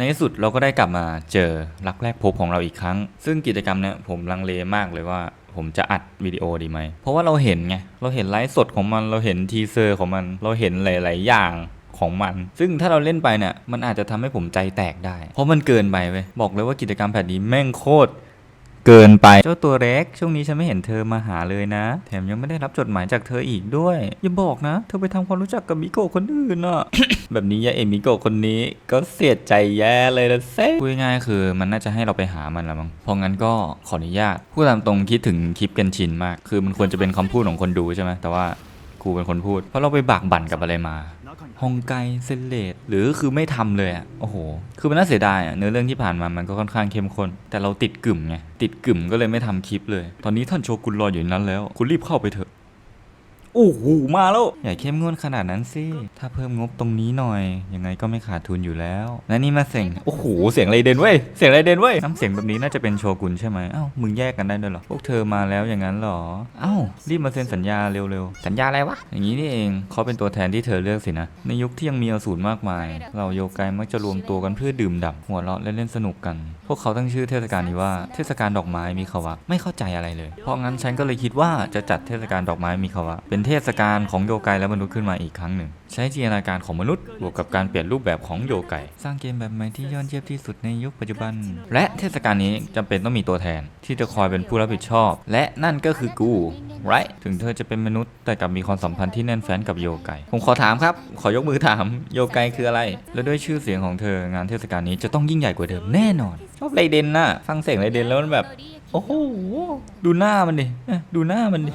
ในที่สุดเราก็ได้กลับมาเจอรักแรกพบของเราอีกครั้ง ซึ่งกิจกรรมเนี้ยผมลังเลมากเลยว่าผมจะอัดวิดีโอดีไหม เพราะว่าเราเห็นไง เราเห็นไลฟ์สดของมัน เราเห็นทีเซอร์ของมัน เราเห็นหลาย ๆ อย่างของมัน ซึ่งถ้าเราเล่นไปเนี่ย มันอาจจะทำให้ผมใจแตกได้ เพราะมันเกินไปเว้ย บอกเลยว่ากิจกรรมแบบนี้แม่งโคตร เกินไป เจ้าตัวเล็กช่วงนี้ฉันไม่เห็นเธอมาหาเลยนะ แถมยังไม่ได้รับจดหมายจากเธออีกด้วย อย่าบอกนะ เธอไปทำความรู้จักกับมิโกะคนอื่นอะแบบนี้ยายเอมิโกะคนนี้ก็เสียใจแย่เลยนะเซ่พูดง่ายๆคือมันน่าจะให้เราไปหามันละมั้งเพราะงั้นก็ขออนุญาตพูดตามตรงคิดถึงคลิปกันชินมาก คือมันควรจะเป็นคำพูดของคนดูใช่ไหมแต่ว่ากูเป็นคนพูด เพราะเราไปบากบั่นกับอะไรมา ฮองไกเซนเลตหรือคือไม่ทำเลยอะโอ้โห คือมันน่าเสียดายอะเนื้อเรื่องที่ผ่านมามันก็ค่อนข้างเข้มข้นแต่เราติดกลุ่มไงติดกลุ่มก็เลยไม่ทำคลิปเลย ตอนนี้ท่านโชกุนรออยู่นั้นแล้ว คุณรีบเข้าไปเถอะ โอ้โหมาแล้ว อย่าเข้มงวดขนาดนั้นสิ ถ้าเพิ่มงบตรงนี้หน่อย ยังไงก็ไม่ขาดทุนอยู่แล้ว และนี่มาเสียง โอ้โห เสียงไรเดนเว้ย เสียงไรเดนเว้ยน้ำเสียงแบบนี้น่าจะเป็นโชกุนใช่ไหมเอ้า มึงแยกกันได้ด้วยเหรอ พวกเธอมาแล้วอย่างนั้นเหรอ เอ้า รีบมาเซ็นสัญญาเร็วๆ สัญญาอะไรวะ อย่างนี้นี่เอง เขาเป็นตัวแทนที่เธอเลือกสินะ ในยุคที่ยังมีอสูรมากมาย เราโยไกมักจะรวมตัวกันเพื่อดื่มด่ำหัวเราะและเล่นสนุกกัน พวกเขาตั้งชื่อเทศกาลนี้ว่า เทศกาลดอกไม้มีขวะไม่เข้าใจอะไรเลย เพราะงั้นฉันก็เลยคิดว่าจะจัดเทศกาลดอกไม้มีขวะเป็นเทศกาลของโยกไกและมนุษย์ขึ้นมาอีกครั้งหนึ่ง ใช้จินตนาการของมนุษย์บวกกับการเปลี่ยนรูปแบบของโยกไกสร้างเกมแบบใหม่ที่ยอดเยี่ยมที่สุดในยุคปัจจุบัน และเทศกาลนี้จำเป็นต้องมีตัวแทน ที่จะคอยเป็นผู้รับผิดชอบ และนั่นก็คือกูไรถึงเธอจะเป็นมนุษย์แต่กลับมีความสัมพันธ์ที่แน่นแฟ้นกับโยไกผมขอถามครับ ขอยกมือถามโยไกคืออะไร และด้วยชื่อเสียงของเธองานเทศกาลนี้จะต้องยิ่งใหญ่กว่าเดิมแน่นอน ชอบไรเดนน่ะ ฟังเสียงไรเดนแล้วมันแบบ โอ้โห ดูหน้ามันดิ ดูหน้ามันดิ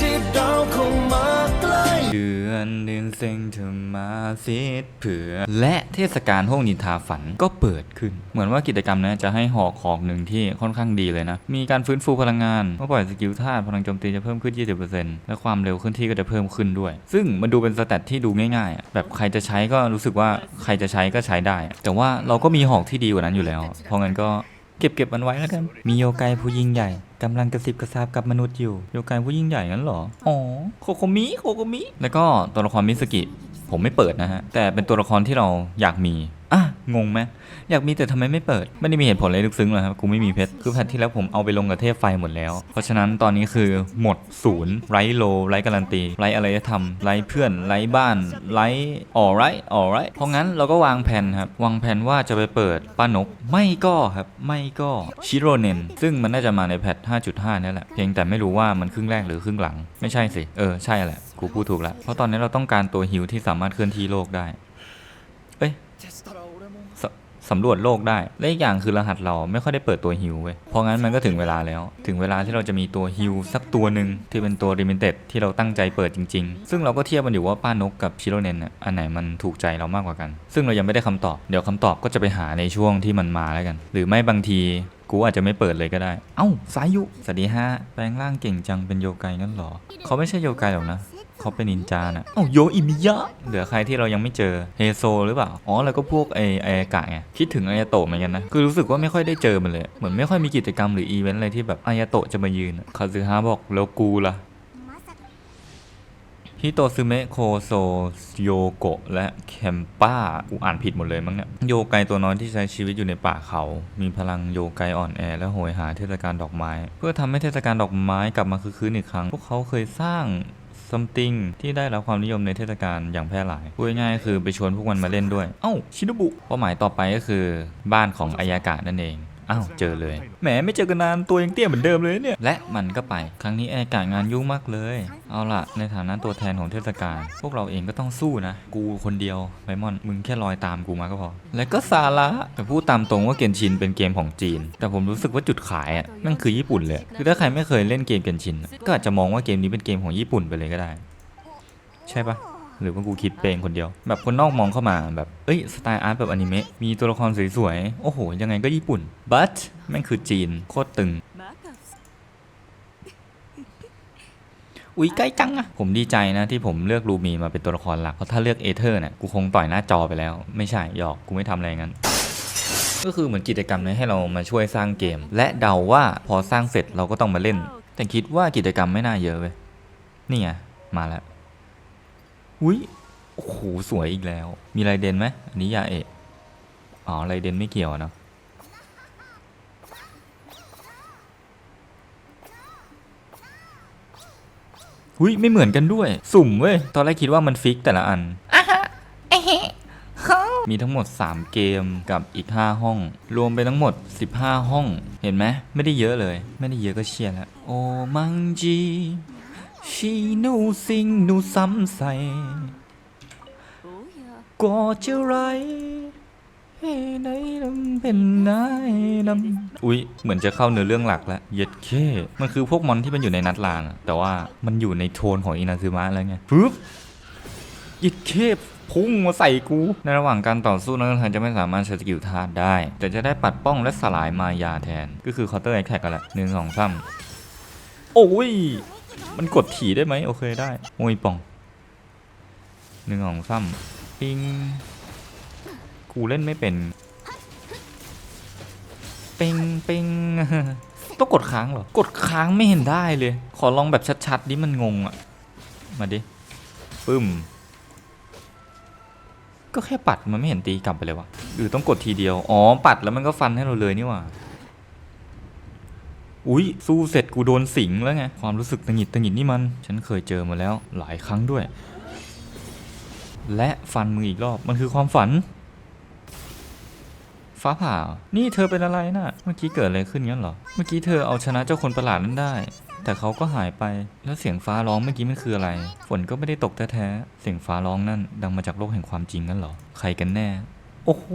ที่ดาวคงมาใกล้เดือนเดือนเซ็งเธอมาซิดเผื่อ และเทศกาลห้องนินทาฝันก็เปิดขึ้น เหมือนว่ากิจกรรมนี้จะให้หอกของหนึ่งที่ค่อนข้างดีเลยนะ มีการฟื้นฟูพลังงานเมื่อปล่อยสกิลธาตุพลังโจมตีจะเพิ่มขึ้น 20%และความเร็วเคลื่อนที่ก็จะเพิ่มขึ้นด้วย ซึ่งมันดูเป็นสแตทที่ดูง่ายๆ แบบใครจะใช้ก็รู้สึกว่าใครจะใช้ก็ใช้ได้ แต่ว่าเราก็มีหอกที่ดีกว่านั้นอยู่แล้ว เพราะงั้นก็ เก็บเก็บมันไว้แล้วกัน มีโยไกผู้ยิ่งใหญ่กำลังกระซิบกระซาบกับมนุษย์อยู่ โยไกผู้ยิ่งใหญ่งั้นเหรอ อ๋อ โคโคมิ โคโคมิ แล้วก็ตัวละครมิสกิ ผมไม่เปิดนะฮะ แต่เป็นตัวละครที่เราอยากมีอะงงไหมอยากมีแต่ทำไมไม่เปิด ไม่ได้มีเหตุผลอะไรลึกซึ้งเลยครับกูไม่มีเพชรคือแพทที่แล้วผมเอาไปลงกับเทพไฟหมดแล้ว เพราะฉะนั้นตอนนี้คือหมดศูนย์ไร้โลไร้การันตีไร้อะไรจะทำไร้เพื่อนไร้บ้านไร้ออไรออไรเพราะงั้นเราก็วางแผนครับวางแผนว่าจะไปเปิดป้านกไม่ก็ครับไม่ก็ชิโรเนนซึ่งมันน่าจะมาในแพท 5.5นี่แหละเพียงแต่ไม่รู้ว่ามันครึ่งแรกหรือครึ่งหลัง ไม่ใช่สิเออใช่แหละกูพูดถูกแล้วเพราะตอนนี้เราต้องการตัวฮิวที่สามารถเคลื่อนที่โลกได้ สสำรวจโลกได้ และอีกอย่างคือรหัสเราไม่ค่อยได้เปิดตัวฮิวเว้ย เพราะงั้นมันก็ถึงเวลาแล้ว ถึงเวลาที่เราจะมีตัวฮิวสักตัวหนึ่งที่เป็นตัวริมิเต็ดที่เราตั้งใจเปิดจริง ๆ ซึ่งเราก็เทียบมันอยู่ว่าป้านกกับชิโรเนนน่ะอันไหนมันถูกใจเรามากกว่ากัน ซึ่งเรายังไม่ได้คำตอบ เดี๋ยวคำตอบก็จะไปหาในช่วงที่มันมาแล้วกัน หรือไม่บางทีกูอาจจะไม่เปิดเลยก็ได้ เอ้าสายยุสวัสดีฮะ แปลงร่างเก่งจังเป็นโยไกงั้นหรอ เขาไม่ใช่โยไกหรอกนะ เขาเป็นนินจาน่ะเอ้าโยอิมิยะเหลือใครที่เรายังไม่เจอเฮโซหรือเปล่าอ๋อแล้วก็พวกไอไออากะไงคิดถึงอายาโตะเหมือนกันนะคือรู้สึกว่าไม่ค่อยได้เจอมันเลยเหมือนไม่ค่อยมีกิจกรรมหรืออีเวนต์อะไรที่แบบอายาโตะจะมายืนอะคาซึฮะบอกแล้วกูล่ะฮิโตซึเมะโคโซโยโกะและแคมป้ากูอ่านผิดหมดเลยมั้งเนี่ยโยไกตัวน้อยที่ใช้ชีวิตอยู่ในป่าเขา มีพลังโยไกอ่อนแอและโหยหาเทศกาลดอกไม้ เพื่อทำให้เทศกาลดอกไม้กลับมาคือคืนอีกครั้ง พวกเขาเคยสร้าง something ที่ได้รับความนิยมในเทศกาลอย่างแพร่หลายพูดง่ายๆคือไปชวนพวกมันมาเล่นด้วย เอ้าชินบุเป้าหมายต่อไปก็คือบ้านของอายากะนั่นเอง อ้าวเจอเลย แหมไม่เจอกันนานตัวยังเตี้ยเหมือนเดิมเลยเนี่ย และมันก็ไปครั้งนี้อากาศงานยุ่งมากเลย เอาล่ะ ในฐานะตัวแทนของเทศกาลพวกเราเองก็ต้องสู้นะ กูคนเดียวไบมอนมึงแค่ลอยตามกูมาก็พอ และก็ซาระแต่พูดตามตรงว่าเกนชินเป็นเกมของจีน แต่ผมรู้สึกว่าจุดขายอะนั่นคือญี่ปุ่นเลยคือถ้าใครไม่เคยเล่นเกมเกนชิน ก็อาจจะมองว่าเกมนี้เป็นเกมของญี่ปุ่นไปเลยก็ได้ ใช่ปะ หรือว่ากูคิดเปงคนเดียว แบบคนนอกมองเข้ามาแบบเอ้ยสไตล์อาร์ตแบบอนิเมะมีตัวละครสวยๆโอ้โห ยังไงก็ญี่ปุ่น but แม่งคือจีนโคตรตึงอุ๊ยใกล้จังอะผมดีใจนะที่ผมเลือกลูมีมาเป็นตัวละครหลัก เพราะถ้าเลือกเอเธอร์เนี่ยกูคงต่อยหน้าจอไปแล้ว ไม่ใช่หยอกกูไม่ทำอะไรงั้น ก็คือเหมือนกิจกรรมนี้ให้เรามาช่วยสร้างเกม และเดาว่าพอสร้างเสร็จเราก็ต้องมาเล่น แต่คิดว่ากิจกรรมไม่น่าเยอะเว้ยนี่ไงมาแล้ว อุ้ยโอ้โหสวยอีกแล้ว มีลายเด่นไหมอันนี้ยาเอะอ๋อไรเดนไม่เกี่ยวเนาะหุยไม่เหมือนกันด้วย สุ่มเว้ย ตอนแรกคิดว่ามันฟิกแต่ละอัน มีทั้งหมด 3 เกมกับอีก 5 ห้อง รวมไปทั้งหมด 15 ห้อง เห็นไหมไม่ได้เยอะเลย ไม่ได้เยอะก็เชียร์แล้วโอมังจี ชีนูซิงนูซ้ำใส่ก็จะไรเฮ้ไหนนำเป็นนายนำอุ๊ย เหมือนจะเข้าเนื้อเรื่องหลักแล้วเย็ดเค มันคือพวกมอนที่มันอยู่ในนัดลางอะแต่ว่ามันอยู่ในโทนของอินาซึมะแล้วไงปึ๊บเยิดเคบพุ่งมาใส่กู ในระหว่างการต่อสู้นักเรียนจะไม่สามารถใช้สกิลธาตุได้ แต่จะได้ปัดป้องและสลายมายาแทน ก็คือคาน์เตอร์แอคแท็กกันแหละหนึ่งสองสามโอ้ย มันกดถี่ได้ไหมโอเคได้โอ้ยป่องหนึ่งสองสามปิงกูเล่นไม่เป็นปิงปิงต้องกดค้างเหรอ กดค้างไม่เห็นได้เลย ขอลองแบบชัดๆดิมันงงอะ มาดิปึ้ม ก็แค่ปัดมันไม่เห็นตีกลับไปเลยวะหรือต้องกดทีเดียว อ๋อ ปัดแล้วมันก็ฟันให้เราเลยนี่หว่า อุ๊ย สู้เสร็จกูโดนสิงแล้วไง ความรู้สึกตังหิดตังหิดนี่มัน ฉันเคยเจอมาแล้วหลายครั้งด้วย และฟันมืออีกรอบ มันคือความฝัน ฟ้าผ่า นี่เธอเป็นอะไรน่ะ เมื่อกี้เกิดอะไรขึ้นงั้นเหรอ เมื่อกี้เธอเอาชนะเจ้าคนประหลาดนั้นได้ แต่เขาก็หายไป แล้วเสียงฟ้าร้องเมื่อกี้มันคืออะไร ฝนก็ไม่ได้ตกแท้ๆ เสียงฟ้าร้องนั่นดังมาจากโลกแห่งความจริงงั้นเหรอ ใครกันแน่ โอ้โห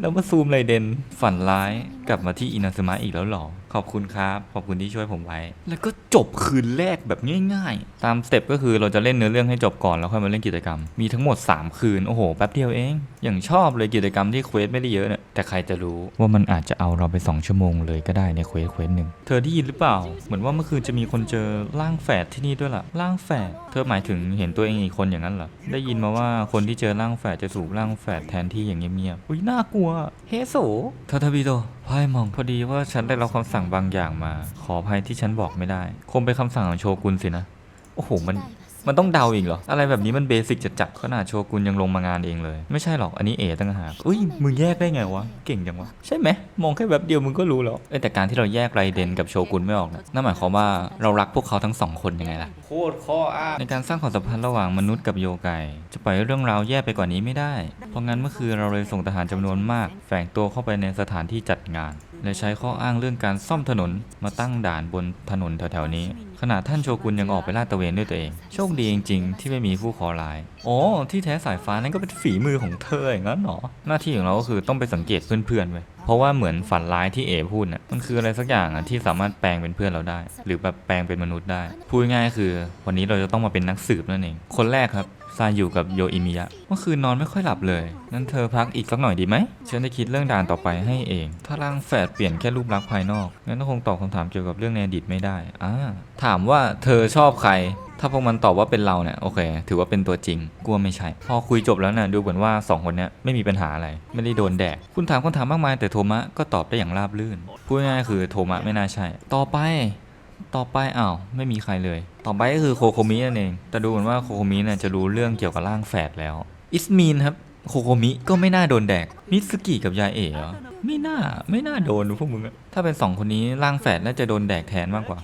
แล้วมาซูมไรเดนฝันร้าย กลับมาที่อินาซึมะอีกแล้วเหรอ ขอบคุณครับ ขอบคุณที่ช่วยผมไว้ แล้วก็จบคืนแรกแบบง่ายๆ ตามสเต็ปก็คือเราจะเล่นเนื้อเรื่องให้จบก่อนแล้วค่อยมาเล่นกิจกรรม มีทั้งหมด 3 คืน โอ้โห แป๊บเดียวเอง อย่างชอบเลยกิจกรรมที่เควสไม่ได้เยอะเนี่ยแต่ใครจะรู้ว่ามันอาจจะเอาเราไป 2 ชั่วโมงเลยก็ได้ในเควสเควสหนึ่งเธอได้ยินหรือเปล่า เหมือนว่าเมื่อคืนจะมีคนเจอร่างแฝดที่นี่ด้วยล่ะร่างแฝดเธอหมายถึงเห็นตัวเองอีกคนอย่างนั้นเหรอได้ยินมาว่าคนที่เจอร่างแฝดจะสูบร่างแฝดแทนที่อย่างเงียบๆอุ้ยน่ากลัวเฮโซทาทาบิโต พายมองพอดีว่าฉันได้รับคำสั่งบางอย่างมา ขออภัยที่ฉันบอกไม่ได้ คงเป็นคำสั่งของโชกุนสินะ โอ้โห มัน มันต้องเดาอีกเหรอ อะไรแบบนี้มันเบสิกจัดจัดๆขนาดโชกุนยังลงมางานเองเลย ไม่ใช่หรอก อันนี้เอตั้งหากอุ้ย มึงแยกได้ไงวะ เก่งจังวะ ใช่ไหม มองแค่แบบเดียวมึงก็รู้แล้วเอ้ยแต่การที่เราแยกไรเดนกับโชกุนไม่ออกนะนั่นหมายความว่าเรารักพวกเขาทั้งสองคนยังไงล่ะ โคตรข้ออ้างในการสร้างความสัมพันธ์ระหว่างมนุษย์กับโยไกจะปล่อยให้เรื่องราวแย่ไปกว่านี้ไม่ได้ เพราะงั้นเมื่อคืนเราเลยส่งทหารจำนวนมาก แฝงตัวเข้าไปในสถานที่จัดงาน และใช้ข้ออ้างเรื่องการซ่อมถนนมาตั้งด่านบนถนนแถวๆนี้ ขณะท่านโชกุนยังออกไปลาดตระเวนด้วยตัวเอง โชคดีจริงๆ ที่ไม่มีผู้ขอร้ายอ๋อที่แท้สายฟ้านั่นก็เป็นฝีมือของเธออย่างนั้นเหรอหน้าที่ของเราก็คือต้องไปสังเกตเพื่อนๆไว้เพราะว่าเหมือนฝันร้ายที่เอพูดน่ะมันคืออะไรสักอย่างอะที่สามารถแปลงเป็นเพื่อนเราได้ หรือแบบแปลงเป็นมนุษย์ได้พูดง่ายๆคือ วันนี้เราจะต้องมาเป็นนักสืบนั่นเองคนแรกครับ ซายอยู่กับโยอิมิยะเมื่อคืนนอนไม่ค่อยหลับเลยนั่นเธอพักอีกสักหน่อยดีไหมฉันจะคิดเรื่องด่านต่อไปให้เอง ถ้าร่างแฝดเปลี่ยนแค่รูปลักษณ์ภายนอกงั้นก็คงตอบคำถามเกี่ยวกับเรื่องในอดีตไม่ได้อ่าถามว่าเธอชอบใครถ้าพวกมันตอบว่าเป็นเราเนี่ยโอเค ถือว่าเป็นตัวจริงกลัวไม่ใช่ พอคุยจบแล้วเนี่ยดูเหมือนว่าสองคนเนี้ยไม่มีปัญหาอะไร ไม่ได้โดนแดก คุณถามคำถามมากมายแต่โทมะก็ตอบได้อย่างราบรื่นพูดง่ายคือโทมะไม่น่าใช่ ต่อไป ต่อไปอ้าวไม่มีใครเลย ต่อไปก็คือโคโคมินั่นเอง แต่ดูเหมือนว่าโคโคมิเนี่ยจะรู้เรื่องเกี่ยวกับร่างแฝดแล้ว อิสมีนครับโคโคมิก็ไม่น่าโดนแดก มิสกิกับยาเอ๋เหรอไม่น่าไม่น่าโดนพวกมึงอะถ้าเป็นสองคนนี้ร่างแฝดน่าจะโดนแดกแทนมากกว่า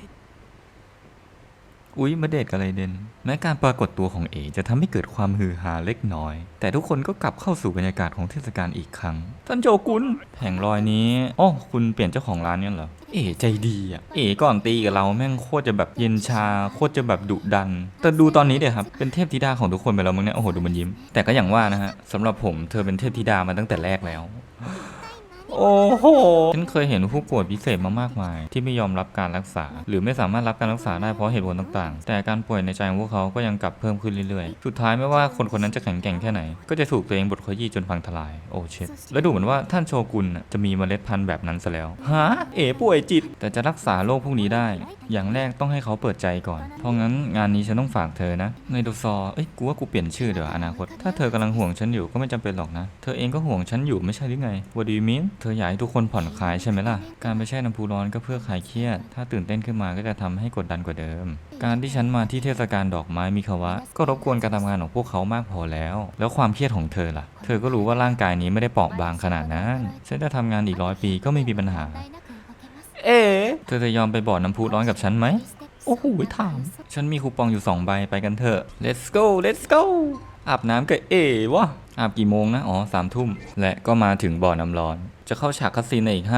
อุ๊ยมาเดทกับไรเดนแม้การปรากฏตัวของเอจะทำให้เกิดความฮือฮาเล็กน้อย แต่ทุกคนก็กลับเข้าสู่บรรยากาศของเทศกาลอีกครั้ง ท่านโจกุนแผงลอยนี้อ๋อคุณเปลี่ยนเจ้าของร้านเนี่ยเหรอเอ๋ใจดีอะเอ๋ก่อนตีกับเราแม่งโคตรจะแบบเย็นชาโคตรจะแบบดุดัน แต่ดูตอนนี้เดี๋ยครับเป็นเทพธิดาของทุกคนไปแล้วมึงเนี่ยโอ้โหดูมันยิ้ม แต่ก็อย่างว่านะฮะสำหรับผมเธอเป็นเทพธิดามาตั้งแต่แรกแล้ว โอ้โห ฉันเคยเห็นผู้ป่วยพิเศษมามากมาย ที่ไม่ยอมรับการรักษา หรือไม่สามารถรับการรักษาได้เพราะเหตุผลต่างๆ แต่การป่วยในใจของพวกเขาก็ยังกลับเพิ่มขึ้นเรื่อยๆ สุดท้ายไม่ว่าคนคนนั้นจะแข็งแกร่งแค่ไหน ก็จะถูกตัวเองบดขยี้จนพังทลาย โอ้เช็ดและดูเหมือนว่าท่านโชกุนจะมีเมล็ดพันธุ์แบบนั้นซะแล้ว ฮะ เอ๋ป่วยจิต แต่จะรักษาโรคพวกนี้ได้ อย่างแรกต้องให้เขาเปิดใจก่อน เพราะงั้นงานนี้ฉันต้องฝากเธอนะในโดซอเอ้ย กูว่ากูเปลี่ยนชื่อเดี๋ยวอนาคต ถ้าเธอกำลังห่วงฉันอยู่ก็ไม่จำเป็นหรอกนะ เธอเองก็ห่วงฉันอยู่ไม่ใช่หรือไง What do you mean เธธออยากให้ทุกคนผ่อนคลายใช่ไหมล่ะ การไปแช่น้ำพุร้อนก็เพื่อคลายเครียด ถ้าตื่นเต้นขึ้นมาก็จะทำให้กดดันกว่าเดิม การที่ฉันมาที่เทศกาลดอกไม้มิคาวะ ก็รบกวนการทำงานของพวกเขามากพอแล้ว แล้วความเครียดของเธอล่ะ เธอก็รู้ว่าร่างกายนี้ไม่ได้เปราะบางขนาดนั้นฉันจะทำงานอีกร้อยปีก็ไม่มีปัญหา เอ๋เธอจะยอมไปบ่อน้ำพุร้อนกับฉันไหมโอ้โหถาม ฉันมีคูปองอยู่ 2 ใบไปกันเถอะ let's go let's go อาบน้ำกับเอ๋วะอาบกี่โมงนะ อ๋อสามทุ่ม และก็มาถึงบ่อน้ำร้อน จะเข้าฉากคัสซีนในอีก5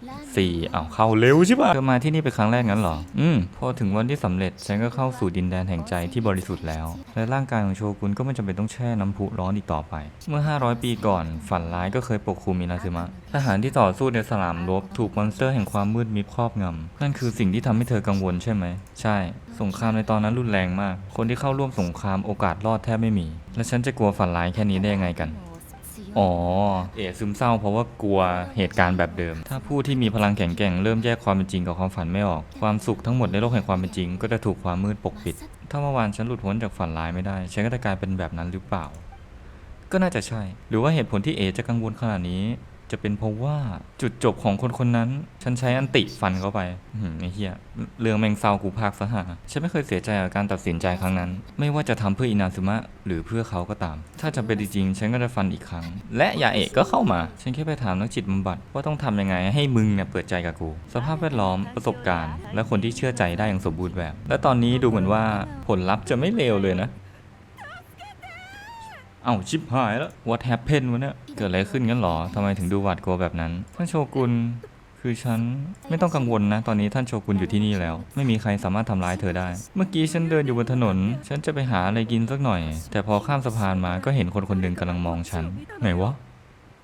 4อ้าวเข้าเร็วใช่ปะเธอมาที่นี่เป็นครั้งแรกงั้นเหรอ อืม พอถึงวันที่สำเร็จฉันก็เข้าสู่ดินแดนแห่งใจที่บริสุทธิ์แล้ว และร่างกายของโชกุนก็ไม่จำเป็นต้องแช่น้ำพุร้อนอีกต่อไป เมื่อ 500 ปีก่อน ฝันร้ายก็เคยปกคลุมมินาซึมะ ทหารที่ต่อสู้ในสนามรบถูกมอนสเตอร์แห่งความมืดมิดครอบงำนั่นคือสิ่งที่ทำให้เธอกังวลใช่ไหม ใช่ สงครามในตอนนั้นรุนแรงมาก คนที่เข้าร่วมสงครามโอกาสรอดแทบไม่มี และฉันจะกลัวฝันร้ายแค่นี้ได้ยังไงกัน อ๋อ เอ๋ซึมเศร้าเพราะว่ากลัวเหตุการณ์แบบเดิม ถ้าผู้ที่มีพลังแข็งแกร่งเริ่มแยกความเป็นจริงกับความฝันไม่ออก ความสุขทั้งหมดในโลกแห่งความเป็นจริง ก็จะถูกความมืดปกปิด ถ้าเมื่อวานฉันหลุดพ้นจากฝันร้ายไม่ได้ ฉันก็จะกลายเป็นแบบนั้นหรือเปล่า ก็น่าจะใช่ หรือว่าเหตุผลที่เอจะกังวลขนาดนี้ จะเป็นเพราะว่าจุดจบของคนคนนั้น ฉันใช้อันติฟันเข้าไปอื้อหือไอ้เหี้ยเรื่องแมงเซากูพากซะหาฉันไม่เคยเสียใจกับการตัดสินใจครั้งนั้น ไม่ว่าจะทำเพื่ออินาซึมะหรือเพื่อเขาก็ตาม ถ้าจำเป็นจริงๆฉันก็จะฟันอีกครั้ง และยาเอกก็เข้ามา ฉันแค่ไปถามนักจิตบำบัดว่าต้องทำยังไงให้มึงเนี่ยเปิดใจกับกู สภาพแวดล้อมประสบการณ์ และคนที่เชื่อใจได้อย่างสมบูรณ์แบบ และตอนนี้ดูเหมือนว่าผลลัพธ์จะไม่เลวเลยนะ เอ้าชิบหายแล้ว what happened วะเนี่ย เกิดอะไรขึ้นกันหรอทำไมถึงดูหวาดกลัวแบบนั้นท่านโชกุนคือฉันไม่ต้องกังวลนะ ตอนนี้ท่านโชกุนอยู่ที่นี่แล้ว ไม่มีใครสามารถทำร้ายเธอได้ เมื่อกี้ฉันเดินอยู่บนถนน ฉันจะไปหาอะไรกินสักหน่อย แต่พอข้ามสะพานมาก็เห็นคนคนหนึ่งกำลังมองฉัน ไหนวะ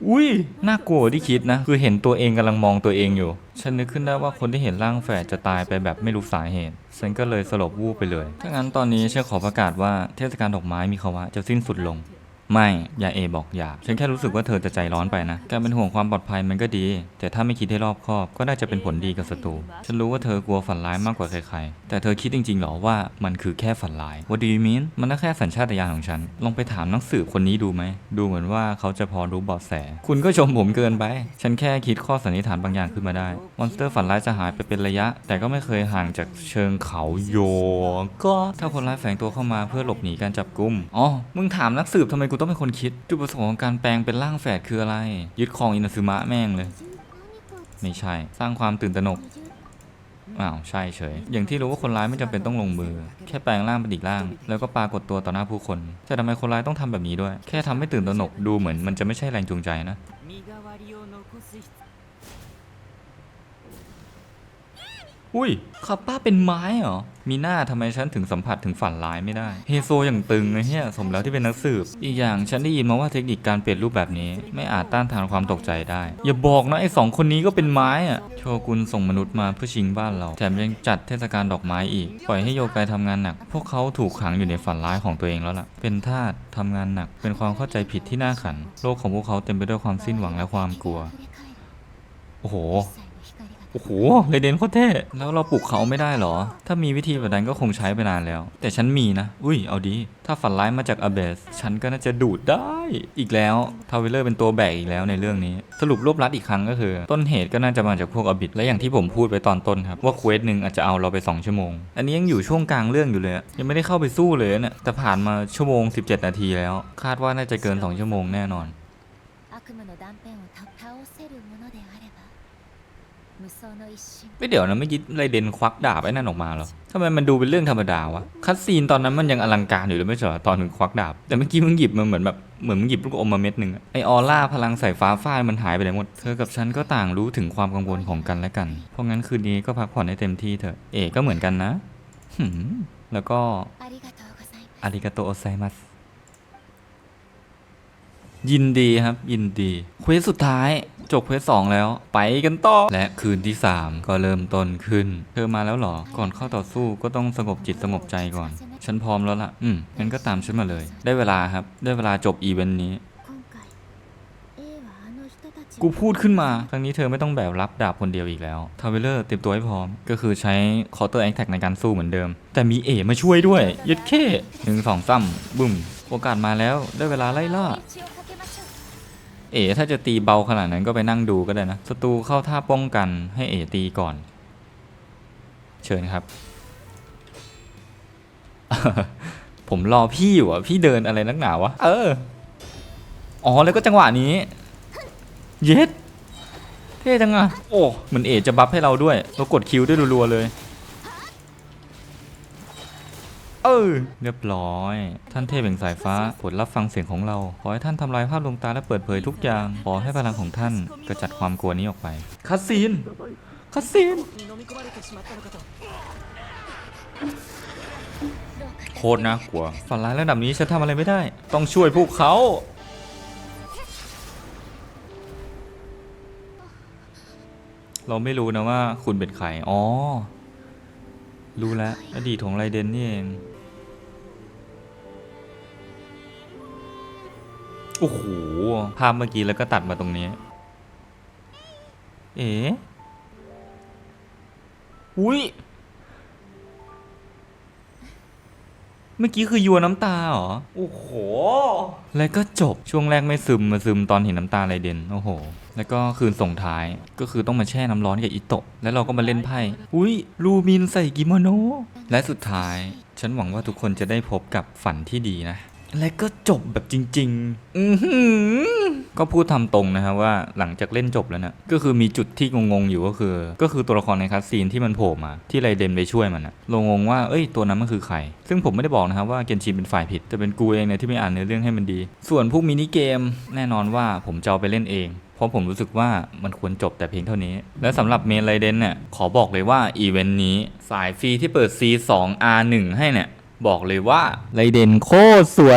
อุ้ยน่ากลัวที่คิดนะ คือเห็นตัวเองกำลังมองตัวเองอยู่ ฉันนึกขึ้นได้ว่าคนที่เห็นร่างแฝดจะตายไปแบบไม่รู้สาเหตุ ฉันก็เลยสลบวูบไปเลย ถ้างั้นตอนนี้ฉันขอประกาศว่าเทศกาลดอกไม้มีคาวะจะสิ้นสุดลง ไม่อย่าเอบอกอย่า ฉันแค่รู้สึกว่าเธอจะใจร้อนไปนะ การเป็นห่วงความปลอดภัยมันก็ดี แต่ถ้าไม่คิดให้รอบคอบ ก็น่าจะเป็นผลดีกับศัตรู ฉันรู้ว่าเธอกลัวฝันร้ายมากกว่าใครๆ แต่เธอคิดจริงๆหรอว่ามันคือแค่ฝันร้าย What do you mean มันก็แค่สัญชาตญาณของฉัน ลองไปถามนักสืบคนนี้ดูไหม ดูเหมือนว่าเขาจะพอรู้เบาะแส คุณก็ชมผมเกินไป ฉันแค่คิดข้อสันนิษฐานบางอย่างขึ้นมาได้ มอนสเตอร์ฝันร้ายจะหายไปเป็นระยะ แต่ก็ไม่เคยห่างจากเชิงเขาโย ก็ถ้าคนร้ายแฝงตัวเข้ามาเพื่อหลบหนีการจับกุม อ๋อ มึงถามนักสืบทำไมกูต้องเป็นคนคิด จุดประสงค์ของการแปลงเป็นร่างแฝดคืออะไร ยึดครองอินาซึมะแม่งเลย ไม่ใช่ สร้างความตื่นตระหนก อ้าว ใช่เฉย อย่างที่รู้ว่าคนร้ายไม่จำเป็นต้องลงมือ แค่แปลงร่างเป็นอีกร่าง แล้วก็ปรากฏตัวต่อหน้าผู้คน แต่ทำไมคนร้ายต้องทำแบบนี้ด้วย แค่ทำให้ตื่นตระหนกดูเหมือนมันจะไม่ใช่แรงจูงใจนะ อุ้ยคาป้าเป็นไม้เหรอ มีหน้าทำไมฉันถึงสัมผัสถึงฝันร้ายไม่ได้ เฮโซอย่างตึงไอ้เหี้ยสมแล้วที่เป็นนักสืบ อีกอย่างฉันได้ยินมาว่าเทคนิคการเปลี่ยนรูปแบบนี้ ไม่อาจต้านทานความตกใจได้ อย่าบอกนะไอ้สองคนนี้ก็เป็นไม้อะโชกุนส่งมนุษย์มาเพื่อชิงบ้านเรา แถมยังจัดเทศกาลดอกไม้อีก ปล่อยให้โยกายทำงานหนัก พวกเขาถูกขังอยู่ในฝันร้ายของตัวเองแล้วล่ะ เป็นทาสทำงานหนัก เป็นความเข้าใจผิดที่น่าขัน โลกของพวกเขาเต็มไปด้วยความสิ้นหวังและความกลัว โอ้โห โอ้โหเรเดนโคตรเท่ แล้วเราปลุกเขาไม่ได้เหรอ ถ้ามีวิธีแบบนั้นก็คงใช้ไปนานแล้ว แต่ฉันมีนะ อุ้ย เอาดี ถ้าฝันร้ายมาจากอเบส ฉันก็น่าจะดูดได้ อีกแล้ว ทาวิลเลอร์เป็นตัวแบกอีกแล้วในเรื่องนี้ สรุปรวบลัดอีกครั้งก็คือ ต้นเหตุก็น่าจะมาจากพวกอบิด และอย่างที่ผมพูดไปตอนต้นครับ ว่าเควสหนึ่งอาจจะเอาเราไป 2 ชั่วโมง อันนี้ยังอยู่ช่วงกลางเรื่องอยู่เลย ยังไม่ได้เข้าไปสู้เลยเนี่ย แต่ผ่านมาชั่วโมง 17 นาทีแล้ว คาดว่าน่าจะเกิน 2 ชั่วโมงแน่นอน ไม่เดี๋ยวนะไม่ยิดไรเดนควักดาบไอ้นั่นออกมาหรอทำไมมันดูเป็นเรื่องธรรมดาวะคัดซีนตอนนั้นมันยังอลังการอยู่เลยไม่ใช่หรอตอนถึงควักดาบ แต่เมื่อกี้มึงหยิบมันเหมือนแบบเหมือนมึงหยิบลูกอมมาเม็ดหนึ่งไอออร่าพลังสายฟ้าฟาดมันหายไปไหนหมด เธอกับฉันก็ต่างรู้ถึงความกังวลของกันและกัน เพราะงั้นคืนนี้ก็พักผ่อนให้เต็มที่เถอะ เอ๋ก็เหมือนกันนะแล้วก็อาริกาโตโอไซมัส ยินดีครับ ยินดีเควสสุดท้ายจบเควสสองแล้ว ไปกันต่อ และคืนที่ 3 ก็เริ่มต้นขึ้น เธอมาแล้วหรอ ก่อนเข้าต่อสู้ก็ต้องสงบจิตสงบใจก่อน ฉันพร้อมแล้วละ่ะ อืมงั้นก็ตามฉันมาเลย ได้เวลาครับ ได้เวลาจบอีเวนต์นี้ กูพูดขึ้นมา ครั้งนี้เธอไม่ต้องแบบรับดาบคนเดียวอีกแล้วทาวเวลเลอร์เตรียมตัวให้พร้อม ก็คือใช้คอเตอร์แอคแท็กในการสู้เหมือนเดิม แต่มีเอมาช่วยด้วยยึดเข้หนึ่งสองซ้ำบุ้มโอกาสมาแล้ว ได้เวลาไล่ล่า เอ๋ถ้าจะตีเบาขนาดนั้นก็ไปนั่งดูก็ได้นะศัตรูเข้าท่าป้องกันให้เอ๋ตีก่อน เชิญครับ ผมรอพี่อยู่อะ พี่เดินอะไรนักหนาวะ เออ อ๋อแล้วก็จังหวะนี้ เย็ด เท่จังอะโอ้ เหมือนเอ๋จะบัฟให้เราด้วย เรากดคิวด้วยรัวๆเลย เออ เรียบร้อย ท่านเทพแห่งสายฟ้าโปรดรับฟังเสียงของเรา ขอให้ท่านทำลายภาพลวงตาและเปิดเผยทุกอย่าง ขอให้พลังของท่านกระจัดความกลัวนี้ออกไป คาซีน คาซีน โคตรนะกลัว ฝันร้ายระดับนี้ฉันทำอะไรไม่ได้ ต้องช่วยพวกเขา เราไม่รู้นะว่าคุณเป็นใคร อ๋อ รู้แล้ว อดีตของไรเดนนี่เอง โอ้โห ภาพเมื่อกี้แล้วก็ตัดมาตรงนี้ เอ๋อุ้ย เมื่อกี้คือยัวน้ำตาเหรอ โอ้โห แล้วก็จบ ช่วงแรกไม่ซึม มาซึมตอนเห็นน้ำตาไรเดนโอ้โห แล้วก็คืนส่งท้าย ก็คือต้องมาแช่น้ำร้อนกับอิโตะ แล้วเราก็มาเล่นไพ่ อุ้ย ลูมินใส่กิโมโน และสุดท้าย ฉันหวังว่าทุกคนจะได้พบกับฝันที่ดีนะ และก็จบแบบจริง ๆ อือหือก็พูดทำตรงนะครับว่าหลังจากเล่นจบแล้วนะก็คือมีจุดที่งงๆอยู่ก็คือ ก็คือตัวละครในคัสซีนที่มันโผล่มา ที่ไรเดนไปช่วยมันนะเรางงว่าเอ้ยตัวนั้นมันคือใคร ซึ่งผมไม่ได้บอกนะครับว่าเกนชินเป็นฝ่ายผิด แต่เป็นกูเองเนี่ยที่ไม่อ่านเนื้อเรื่องให้มันดี ส่วนพวกมินิเกมแน่นอนว่าผมจะเอาไปเล่นเอง เพราะผมรู้สึกว่ามันควรจบแต่เพียงเท่านี้ และสำหรับเมนไรเดนเนี่ยขอบอกเลยว่าอีเวนต์นี้สายฟรีที่เปิด C2 R1 ให้เนี่ยบอกเลยว่าไรเดนโคตรสวย